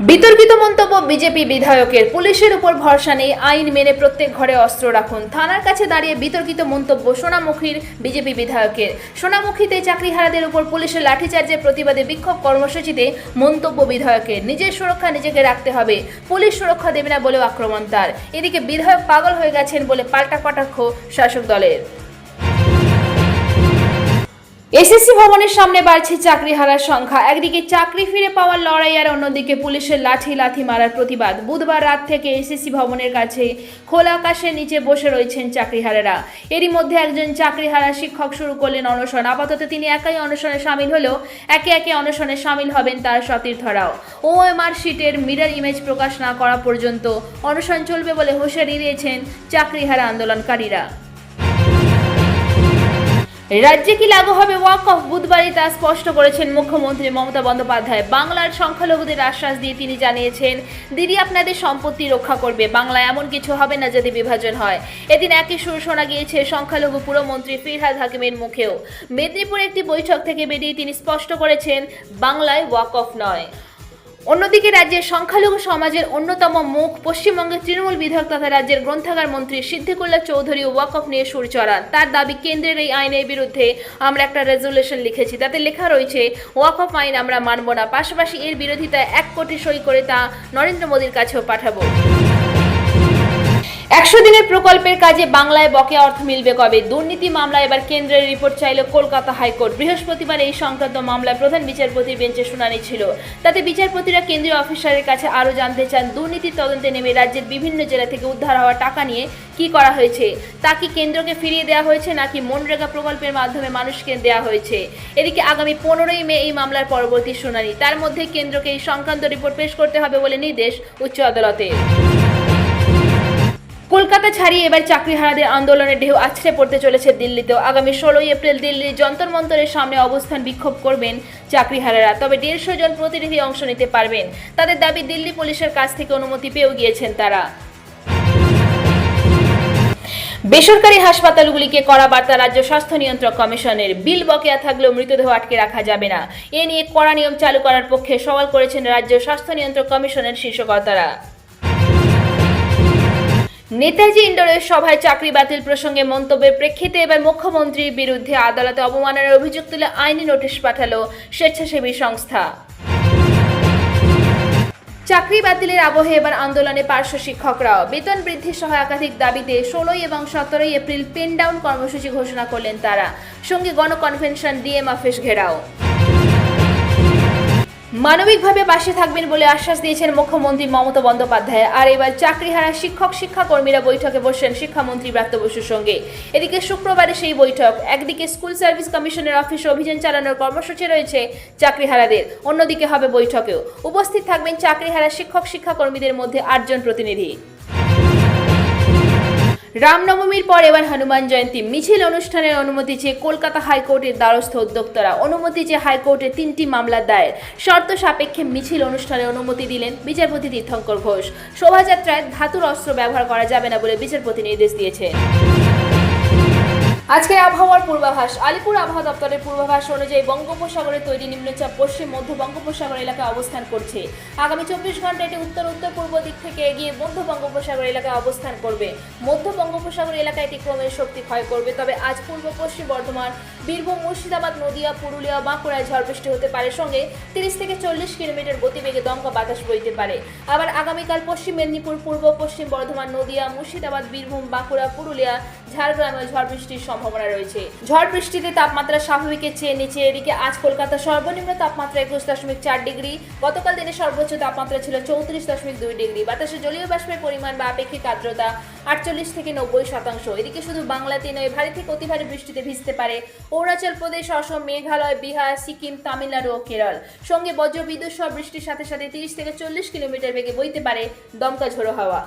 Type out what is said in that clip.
বিতর্কিত মন্তব্য বিজেপি বিধায়কের। পুলিশের উপর ভরসা নেই, আইন মেনে প্রত্যেক ঘরে অস্ত্র রাখুন। থানার কাছে দাঁড়িয়ে বিতর্কিত মন্তব্য সোনামুখীর বিজেপি বিধায়কের। সোনামুখীতে চাকরিহারাদের উপর পুলিশের লাঠিচার্জের প্রতিবাদে বিক্ষোভ কর্মসূচিতে মন্তব্য বিধায়কের। নিজের সুরক্ষা নিজেকে রাখতে হবে। পুলিশ সুরক্ষা দেবে না বলেও আক্রমণ তার। এদিকে বিধায়ক পাগল হয়ে গেছেন বলে পাল্টা কটাক্ষ শাসক দলের। এসএসসি ভবনের সামনে বাড়ছে চাকরি হারার সংখ্যা। একদিকে চাকরি ফিরে পাওয়ার লড়াই আর অন্যদিকে পুলিশের লাঠি লাথি মারার প্রতিবাদ। বুধবার রাত থেকে এসএসসি ভবনের কাছে খোলা আকাশের নিচে বসে রয়েছেন চাকরিহারারা। এরই মধ্যে একজন চাকরিহারা শিক্ষক শুরু করলেন অনশন। আপাতত তিনি একাই অনশনে সামিল হলেও একে একে অনশনে সামিল হবেন তার সতীর্থরাও ওএমআর শিটের মিরর ইমেজ প্রকাশ না করা পর্যন্ত অনশন চলবে বলে হুঁশিয়ারি দিয়েছেন চাকরিহারা আন্দোলনকারীরা। রাজ্যে কি লাগু হবে ওয়াক অফ বুধবারই তা স্পষ্ট করেছেন মুখ্যমন্ত্রী মমতা বন্দ্যোপাধ্যায়। বাংলার সংখ্যালঘুদের আশ্বাস দিয়ে তিনি জানিয়েছেন, দিদি আপনাদের সম্পত্তি রক্ষা করবে, বাংলায় এমন কিছু হবে না যদি বিভাজন হয়। এদিন একই সুর শোনা গিয়েছে সংখ্যালঘু পুরমন্ত্রী ফিরহাদ হাকিমের মুখেও। মেদিনীপুরে একটি বৈঠক থেকে বেরিয়ে তিনি স্পষ্ট করেছেন, বাংলায় ওয়াক অফ নয়। অন্যদিকে রাজ্যের সংখ্যালঘু সমাজের অন্যতম মুখ পশ্চিমবঙ্গের তৃণমূল বিধায়ক তথা রাজ্যের গ্রন্থাগার মন্ত্রী সিদ্ধিকুল্লা চৌধুরী ওয়াকফ নিয়ে সুর চড়ান। তার দাবি, কেন্দ্রের এই আইনের বিরুদ্ধে আমরা একটা রেজুলেশন লিখেছি। তাতে লেখা রয়েছে, ওয়াকফ আইন আমরা মানব না। পাশাপাশি এর বিরোধিতা এক কোটি সই করে তা নরেন্দ্র মোদীর কাছেও পাঠাবো। একশো দিনের প্রকল্পের কাজে বাংলায় বকেয়া অর্থ মিলবে কবে? দুর্নীতি মামলায় এবার কেন্দ্রের রিপোর্ট চাইল কলকাতা হাইকোর্ট। বৃহস্পতিবার এই সংক্রান্ত মামলায় প্রধান বিচারপতির বেঞ্চে শুনানি ছিল। তাতে বিচারপতিরা কেন্দ্রীয় অফিসারের কাছে আরও জানতে চান দুর্নীতির তদন্তে নেমে রাজ্যের বিভিন্ন জেলা থেকে উদ্ধার হওয়া টাকা নিয়ে কি করা হয়েছে? তা কি কেন্দ্রকে ফিরিয়ে দেওয়া হয়েছে, নাকি মনরেগা প্রকল্পের মাধ্যমে মানুষকে দেওয়া হয়েছে? এদিকে আগামী পনেরোই মে এই মামলার পরবর্তী শুনানি। তার মধ্যে কেন্দ্রকে এই সংক্রান্ত রিপোর্ট পেশ করতে হবে বলে নির্দেশ উচ্চ আদালতের। কলকাতা ছাড়িয়ে এবার চাকরিহারাদের আন্দোলনের ঢেউ আছড়ে পড়তে চলেছে দিল্লিতেও। আগামী ষোলোই এপ্রিল দিল্লির যন্তর মন্তরের সামনে অবস্থান বিক্ষোভ করবেন চাকরিহারারা, তবে দেড়শো জন প্রতিনিধি অংশ নিতে পারবেন। তাদের দাবি, দিল্লি পুলিশের কাছ থেকে অনুমতি পেয়েও গিয়েছেন তারা। বেসরকারি হাসপাতালগুলিকে কড়া বার্তা রাজ্য স্বাস্থ্য নিয়ন্ত্রক কমিশনের। বিল বকেয়া থাকলেও মৃতদেহ আটকে রাখা যাবে না। এ নিয়ে কড়া নিয়ম চালু করার পক্ষে সওয়াল করেছেন রাজ্য স্বাস্থ্য নিয়ন্ত্রক কমিশনের শীর্ষকর্তারা। নেতাজি ইন্ডোরের সভায় চাকরি বাতিল প্রসঙ্গে মন্তব্যের প্রেক্ষিতে এবার মুখ্যমন্ত্রীর বিরুদ্ধে আদালতে অবমাননার অভিযোগ তুলে আইনি নোটিশ পাঠালো স্বেচ্ছাসেবী সংস্থা। চাকরি বাতিলের আবহে এবার আন্দোলনে পার্শ্ব শিক্ষকরাও। বেতন বৃদ্ধি সহ একাধিক দাবিতে ষোলোই এবং সতেরোই এপ্রিল পেন ডাউন কর্মসূচি ঘোষণা করলেন তারা। সঙ্গে গণকনভেনশন ডিএম অফিস ঘেরাও। মানবিকভাবে পাশে থাকবেন বলে আশ্বাস দিয়েছেন মুখ্যমন্ত্রী মমতা বন্দ্যোপাধ্যায়। আর এবার চাকরিহারা শিক্ষক শিক্ষাকর্মীরা বৈঠকে বসেন শিক্ষামন্ত্রী ব্রাত্য বসুর সঙ্গে। এদিকে শুক্রবারে সেই বৈঠক। একদিকে স্কুল সার্ভিস কমিশনের অফিসে অভিযান চালানোর কর্মসূচি রয়েছে চাকরিহারাদের। অন্যদিকে হবে বৈঠকেও। উপস্থিত থাকবেন চাকরিহারা শিক্ষক শিক্ষাকর্মীদের মধ্যে আটজন প্রতিনিধি। রামনবমীর পর এবার হনুমান জয়ন্তী। মিছিল অনুষ্ঠানের অনুমতি চেয়ে কলকাতা হাইকোর্টের দ্বারস্থ উদ্যোক্তারা অনুমতি চেয়ে হাইকোর্টে তিনটি মামলা দায়ের। শর্ত সাপেক্ষে মিছিল অনুষ্ঠানের অনুমতি দিলেন বিচারপতি তীর্থঙ্কর ঘোষ। শোভাযাত্রায় ধাতুর অস্ত্র ব্যবহার করা যাবে না বলে বিচারপতি নির্দেশ দিয়েছে আজকের আবহাওয়ার পূর্বাভাস, আলিপুর আবহাওয়া দপ্তরের পূর্বাভাস অনুযায়ী বঙ্গোপসাগরে তৈরি নিম্নচাপ পশ্চিম, মধ্য বঙ্গোপসাগর এলাকায় অবস্থান করছে। আগামী চব্বিশ ঘণ্টা এটি উত্তর উত্তর পূর্ব দিক থেকে এগিয়ে মধ্য বঙ্গোপসাগর এলাকায় অবস্থান করবে। মধ্য বঙ্গোপসাগর এলাকায় এটি ক্রমের শক্তি ক্ষয় করবে, তবে আজ পূর্ব পশ্চিম বর্ধমান, বীরভূম, মুর্শিদাবাদ, নদিয়া, পুরুলিয়া, বাঁকুড়ায় ঝড় বৃষ্টি হতে পারে। সঙ্গে তিরিশ থেকে চল্লিশ কিলোমিটার গতিবেগে দমকা বাতাস বইতে পারে। আবার আগামীকাল পশ্চিম মেদিনীপুর, পূর্ব পশ্চিম বর্ধমান, নদিয়া, মুর্শিদাবাদ, বীরভূম, বাঁকুড়া, পুরুলিয়া, ঝাড়গ্রামে ঝড় বৃষ্টির সম্ভাবনা রয়েছে। ঝড় বৃষ্টিতে তাপমাত্রা স্বাভাবিকের চেয়ে নিচে এদিকে আজ কলকাতা সর্বনিম্ন তাপমাত্রা একুশ দশমিক চার ডিগ্রি, গতকাল দিনের সর্বোচ্চ তাপমাত্রা ছিল চৌত্রিশ দশমিক দুই ডিগ্রি। বাতাসে জলীয় বাষ্পের পরিমাণ বা আপেক্ষিক আর্দ্রতা আটচল্লিশ থেকে নব্বই শতাংশ। এদিকে শুধু বাংলাতে নয়, ভারী থেকে অতি ভারী বৃষ্টিতে ভিজতে পারে অরুণাচল প্রদেশ, অসম, মেঘালয়, বিহার, সিকিম, তামিলনাড়ু ও কেরল। সঙ্গে বজ্রবিদ্যুৎ সহ বৃষ্টির সাথে সাথে তিরিশ থেকে চল্লিশ কিলোমিটার বেগে বইতে পারে দমকা ঝোড়ো হাওয়া।